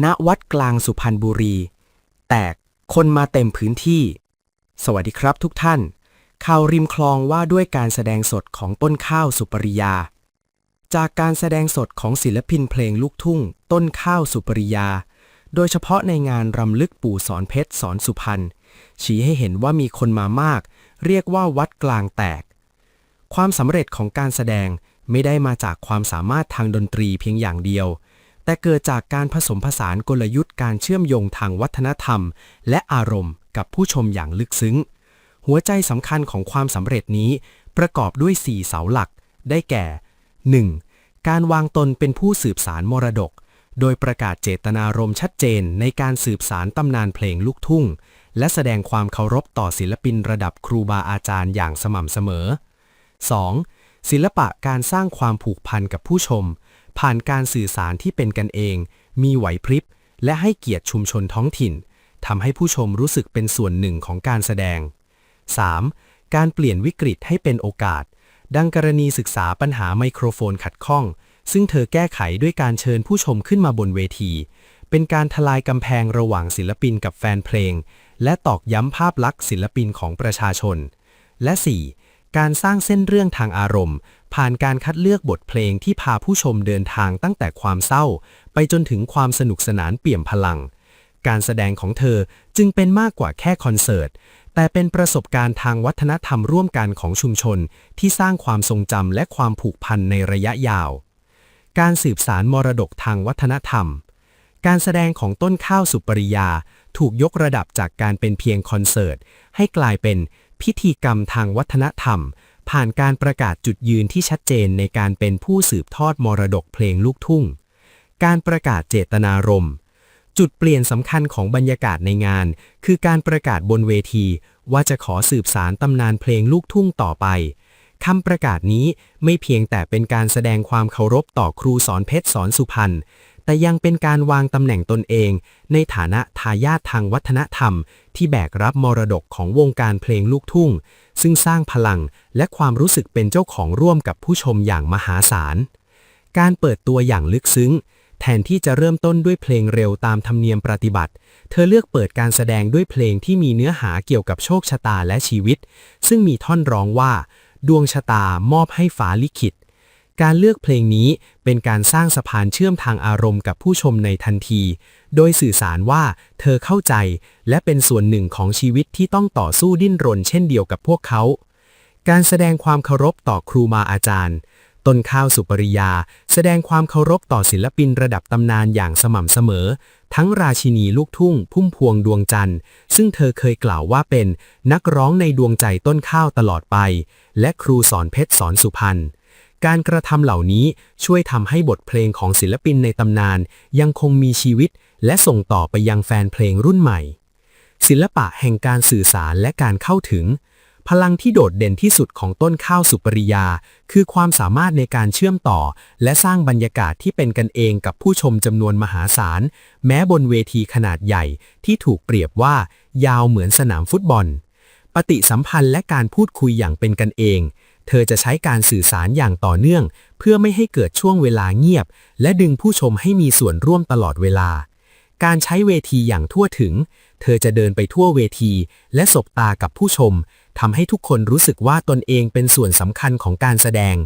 ณวัดกลางสุพรรณบุรี แตกคนมาเต็มพื้นที่ สวัสดีครับทุกท่าน ข่าวริมคลองว่าด้วยการแสดงสดของต้นข้าวสุปริยา จากการแสดงสดของศิลปินเพลงลูกทุ่ง ต้นข้าวสุปริยา โดยเฉพาะในงานรำลึกปู่สอนเพชรสอนสุพรรณชี้ให้เห็นว่ามีคนมามาก เรียกว่าวัดกลางแตก ความสำเร็จของการแสดงไม่ได้มาจากความสามารถทางดนตรีเพียงอย่างเดียว แต่เกิดจากการผสมผสานกลยุทธ์การเชื่อมโยงทางวัฒนธรรม และอารมณ์กับผู้ชมอย่างลึกซึ้ง หัวใจสำคัญของความสำเร็จนี้ ประกอบด้วย 4 เสาหลัก ได้แก่ 1. การวางตนเป็นผู้สืบสารมรดก โดยประกาศเจตนารมณ์ชัดเจนในการสืบสารตำนานเพลงลูกทุ่ง และแสดงความเคารพต่อศิลปินระดับครูบาอาจารย์อย่างสม่ำเสมอ 2. ศิลปะการสร้างความผูกพันกับผู้ชม ผ่านการสื่อสารที่เป็นกันเอง มีไหวพริบ และให้เกียรติชุมชนท้องถิ่นทำให้ผู้ชมรู้สึกเป็นส่วนหนึ่งของการแสดง 3. การเปลี่ยนวิกฤตให้เป็นโอกาส ดังกรณีศึกษาปัญหาไมโครโฟนขัดข้อง ซึ่งเธอแก้ไขด้วยการเชิญผู้ชมขึ้นมาบนเวที เป็นการทลายกำแพงระหว่างศิลปินกับแฟนเพลง และตอกย้ำภาพลักษณ์ศิลปินของประชาชน และ 4. การสร้างเส้นเรื่องทางอารมณ์ ผ่านการคัดเลือกบทเพลงที่พาผู้ชมเดินทางตั้งแต่ความเศร้า ไปจนถึงความสนุกสนานเปี่ยมพลัง การแสดงของเธอจึงเป็นมากกว่าแค่คอนเสิร์ต แต่เป็นประสบการณ์ทางวัฒนธรรมร่วมกันของชุมชน ที่สร้างความทรงจำและความผูกพันในระยะยาว การสืบสารมรดกทางวัฒนธรรม การแสดงของต้นข้าวสุปริยา ถูกยกระดับจากการเป็นเพียงคอนเสิร์ตให้กลายเป็น พิธีกรรมทางวัฒนธรรม ผ่านการประกาศจุดยืนที่ชัดเจนในการเป็นผู้สืบทอดมรดกเพลงลูกทุ่ง การประกาศเจตนารมณ์ จุดเปลี่ยนสำคัญของบรรยากาศในงาน คือการประกาศบนเวที ว่าจะขอสืบสารตำนานเพลงลูกทุ่งต่อไปคำประกาศนี้ไม่เพียงแต่เป็นการแสดงความเคารพต่อครูสอนเพชรสอนสุพรรณ แต่ยังเป็นการวางตำแหน่งตนเอง ในฐานะทายาททางวัฒนธรรม ที่แบกรับมรดกของวงการเพลงลูกทุ่ง ซึ่งสร้างพลังและความรู้สึกเป็นเจ้าของร่วมกับผู้ชมอย่างมหาศาล การเปิดตัวอย่างลึกซึ้ง แทนที่จะเริ่มต้นด้วยเพลงเร็วตามธรรมเนียมปฏิบัติ เธอเลือกเปิดการแสดงด้วยเพลงที่มีเนื้อหาเกี่ยวกับโชคชะตาและชีวิต ซึ่งมีท่อนร้องว่า ดวงชะตามอบให้ฟ้าลิขิต การเลือกเพลงนี้เป็นการสร้างสะพานเชื่อมทางอารมณ์กับผู้ชมในทันที โดยสื่อสารว่าเธอเข้าใจ และเป็นส่วนหนึ่งของชีวิตที่ต้องต่อสู้ดิ้นรนเช่นเดียวกับพวกเขา การแสดงความเคารพต่อครูมาอาจารย์ ต้นข้าวสุปริยา แสดงความเคารพต่อศิลปินระดับตำนานอย่างสม่ำเสมอ ทั้งราชินีลูกทุ่ง พุ่มพวงดวงจันทร์ ซึ่งเธอเคยกล่าวว่าเป็นนักร้องในดวงใจต้นข้าวตลอดไป และครูสอนเพชรสอนสุพรรณ การกระทำเหล่านี้ช่วยทำให้บทเพลงของศิลปินในตำนาน ยังคงมีชีวิต และส่งต่อไปยังแฟนเพลงรุ่นใหม่ ศิลปะแห่งการสื่อสารและการเข้าถึง พลังที่โดดเด่นที่สุดของต้นข้าวสุปริยา คือความสามารถในการเชื่อมต่อ และสร้างบรรยากาศที่เป็นกันเองกับผู้ชมจำนวนมหาศาล แม้บนเวทีขนาดใหญ่ที่ถูกเปรียบว่า ยาวเหมือนสนามฟุตบอล ปฏิสัมพันธ์และการพูดคุยอย่างเป็นกันเอง เธอจะใช้การสื่อสารอย่างต่อเนื่อง เพื่อไม่ให้เกิดช่วงเวลาเงียบ และดึงผู้ชมให้มีส่วนร่วมตลอดเวลา การใช้เวทีอย่างทั่วถึง เธอจะเดินไปทั่วเวที และสบตากับผู้ชมทำให้ทุกคนรู้สึกว่าตนเองเป็นส่วนสำคัญของการแสดง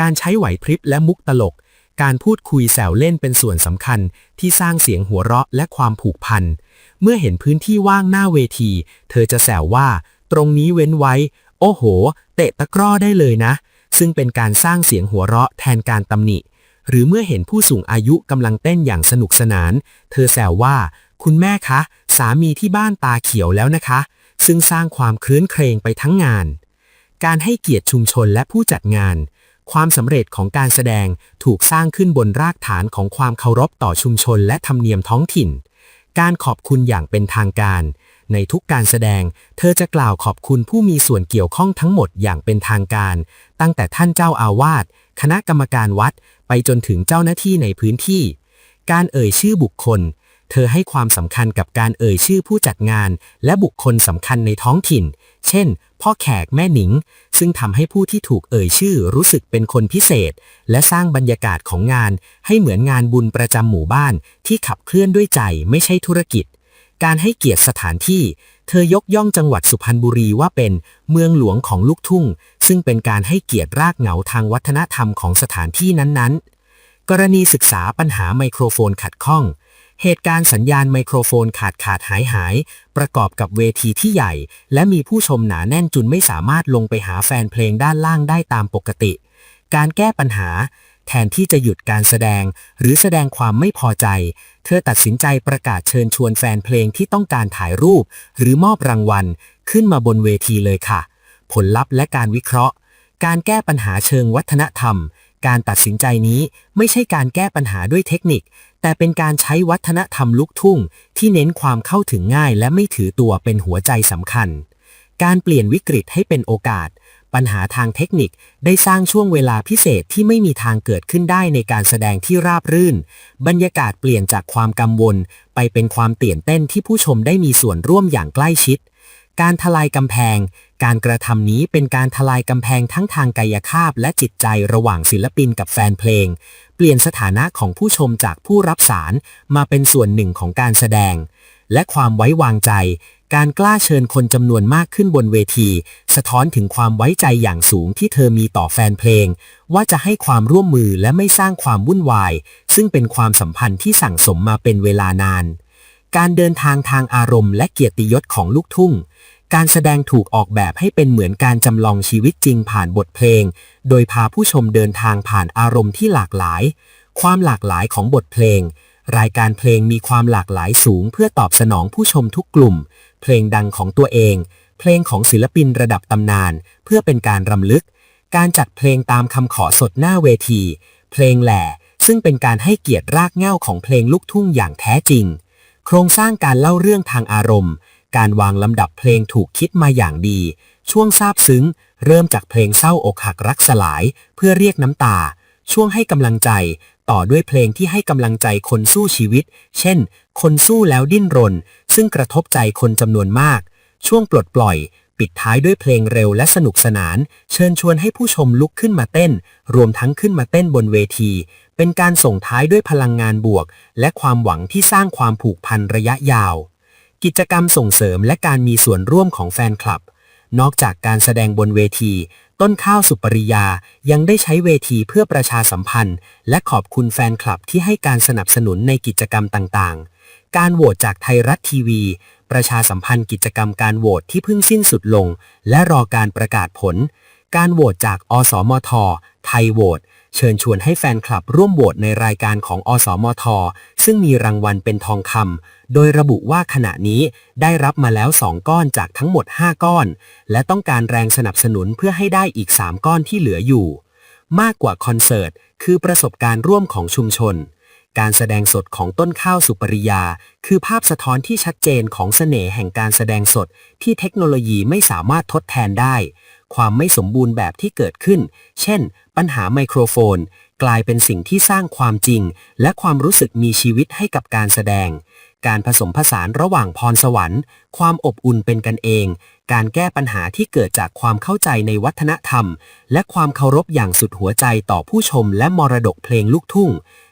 การใช้ไหวพริบและมุกตลก การพูดคุยแซวเล่นเป็นส่วนสำคัญ ที่สร้างเสียงหัวเราะและความผูกพัน เมื่อเห็นพื้นที่ว่างหน้าเวที เธอจะแซวว่า ตรงนี้เว้นไว้ โอ้โห เตะตะกร้อได้เลยนะ ซึ่งเป็นการสร้างเสียงหัวเราะแทนการตำหนิ หรือเมื่อเห็นผู้สูงอายุกำลังเต้นอย่างสนุกสนาน เธอแซวว่า คุณแม่คะ สามีที่บ้านตาเขียวแล้วนะคะ ซึ่งสร้างความคลื้นเครงไปทั้งงาน การให้เกียรติชุมชนและผู้จัดงาน ความสำเร็จของการแสดงถูกสร้างขึ้นบนรากฐานของความเคารพต่อชุมชนและธรรมเนียมท้องถิ่น การขอบคุณอย่างเป็นทางการ ในทุกการแสดง เธอจะกล่าวขอบคุณผู้มีส่วนเกี่ยวข้องทั้งหมดอย่างเป็นทางการ ตั้งแต่ท่านเจ้าอาวาส คณะกรรมการวัด ไปจนถึงเจ้าหน้าที่ในพื้นที่ การเอ่ยชื่อบุคคล เธอให้ความสำคัญกับการเอ่ยชื่อผู้จัดงาน และบุคคลสำคัญในท้องถิ่น เช่น พ่อแขกแม่หนิง ซึ่งทำให้ผู้ที่ถูกเอ่ยชื่อรู้สึกเป็นคนพิเศษ และสร้างบรรยากาศของงาน ให้เหมือนงานบุญประจำหมู่บ้านที่ขับเคลื่อนด้วยใจไม่ใช่ธุรกิจ การให้เกียรติสถานที่ เธอยกย่องจังหวัดสุพรรณบุรีว่าเป็นเมืองหลวงของลูกทุ่ง ซึ่งเป็นการให้เกียรติรากเหง้าทางวัฒนธรรมของสถานที่นั้นๆ กรณีศึกษาปัญหาไมโครโฟนขัดข้อง เหตุการณ์สัญญาณไมโครโฟนขาดขาดหายหาย ประกอบกับเวทีที่ใหญ่ และมีผู้ชมหนาแน่นจนไม่สามารถลงไปหาแฟนเพลงด้านล่างได้ตามปกติ การแก้ปัญหา ทนที่จะหยุดการแสดง หรือแสดงความไม่พอใจ เธอตัดสินใจประกาศเชิญชวนแฟนเพลงที่ต้องการถ่ายรูป หรือมอบรางวัล ขึ้นมาบนเวทีเลยค่ะ ผลลัพธ์และการวิเคราะห์ การแก้ปัญหาเชิงวัฒนธรรม การตัดสินใจนี้ไม่ใช่การแก้ปัญหาด้วยเทคนิค แต่เป็นการใช้วัฒนธรรมลุกทุ่ง ที่เน้นความเข้าถึงง่ายและไม่ถือตัวเป็นหัวใจสำคัญ การเปลี่ยนวิกฤตให้เป็นโอกาส ปัญหาทางเทคนิคได้สร้างช่วงเวลาพิเศษที่ไม่มีทางเกิดขึ้นได้ในการแสดงที่ราบรื่น บรรยากาศเปลี่ยนจากความกังวล ไปเป็นความตื่นเต้นที่ผู้ชมได้มีส่วนร่วมอย่างใกล้ชิด การทลายกำแพง การกระทำนี้เป็นการทลายกำแพงทั้งทางกายภาพและจิตใจระหว่างศิลปินกับแฟนเพลง เปลี่ยนสถานะของผู้ชมจากผู้รับสารมาเป็นส่วนหนึ่งของการแสดงและความไว้วางใจ การกล้าเชิญคนจำนวนมากขึ้นบนเวที สะท้อนถึงความไว้ใจอย่างสูงที่เธอมีต่อแฟนเพลง ว่าจะให้ความร่วมมือและไม่สร้างความวุ่นวาย ซึ่งเป็นความสัมพันธ์ที่สั่งสมมาเป็นเวลานาน การเดินทางทางอารมณ์และเกียรติยศของลูกทุ่ง การแสดงถูกออกแบบให้เป็นเหมือนการจำลองชีวิตจริงผ่านบทเพลง โดยพาผู้ชมเดินทางผ่านอารมณ์ที่หลากหลาย ความหลากหลายของบทเพลงรายการเพลงมีความหลากหลายสูงเพื่อตอบสนองผู้ชมทุกกลุ่ม เพลงดังของตัวเอง เพลงของศิลปินระดับตำนาน เพื่อเป็นการรำลึก การจัดเพลงตามคำขอสดหน้าเวที เพลงแหล่ซึ่งเป็นการให้เกียรติรากเหง้าของเพลงลูกทุ่งอย่างแท้จริง โครงสร้างการเล่าเรื่องทางอารมณ์ การวางลำดับเพลงถูกคิดมาอย่างดี ช่วงซาบซึ้ง เริ่มจากเพลงเศร้าอกหักรักสลาย เพื่อเรียกน้ำตา ช่วงให้กำลังใจ ต่อด้วยเพลงที่ให้กำลังใจคนสู้ชีวิต เช่น คนสู้แล้วดิ้นรน ซึ่งกระทบใจคนจำนวนมาก ช่วงปลดปล่อย ปิดท้ายด้วยเพลงเร็วและสนุกสนาน เชิญชวนให้ผู้ชมลุกขึ้นมาเต้น รวมทั้งขึ้นมาเต้นบนเวที เป็นการส่งท้ายด้วยพลังงานบวก และความหวังที่สร้างความผูกพันระยะยาว กิจกรรมส่งเสริมและการมีส่วนร่วมของแฟนคลับ นอกจากการแสดงบนเวที ต้นข้าวสุปริยายังได้ใช้เวทีเพื่อประชาสัมพันธ์ และขอบคุณแฟนคลับที่ให้การสนับสนุนในกิจกรรมต่างๆ การโหวตจากไทยรัฐทีวี ประชาสัมพันธ์กิจกรรมการโหวตที่เพิ่งสิ้นสุดลง และรอการประกาศผล การโหวตจากอสมท ไทยโหวตเชิญชวนให้แฟนคลับร่วมโหวตในรายการของอสมท ซึ่งมีรางวัลเป็นทองคำ โดยระบุว่าขณะนี้ได้รับมาแล้ว 2 ก้อนจากทั้งหมด 5 ก้อน และต้องการแรงสนับสนุนเพื่อให้ได้อีก 3 ก้อนที่เหลืออยู่ มากกว่าคอนเสิร์ต คือประสบการณ์ร่วมของชุมชน การแสดงสดของต้นข้าวสุปริยา คือภาพสะท้อนที่ชัดเจนของเสน่ห์แห่งการแสดงสด ที่เทคโนโลยีไม่สามารถทดแทนได้ ความไม่สมบูรณ์แบบที่เกิดขึ้น เช่น ปัญหาไมโครโฟน กลายเป็นสิ่งที่สร้างความจริง และความรู้สึกมีชีวิตให้กับการแสดง การผสมผสานระหว่างพรสวรรค์ ความอบอุ่นเป็นกันเอง การแก้ปัญหาที่เกิดจากความเข้าใจในวัฒนธรรม และความเคารพอย่างสุดหัวใจต่อผู้ชมและมรดกเพลงลูกทุ่ง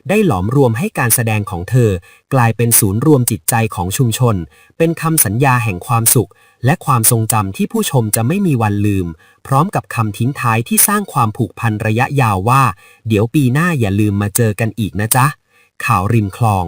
ได้หลอมรวมให้การแสดงของเธอ กลายเป็นศูนย์รวมจิตใจของชุมชน เป็นคำสัญญาแห่งความสุข และความทรงจำที่ผู้ชมจะไม่มีวันลืม พร้อมกับคำทิ้งท้ายที่สร้างความผูกพันระยะยาวว่า เดี๋ยวปีหน้าอย่าลืมมาเจอกันอีกนะจ๊ะข่าวริมคลอง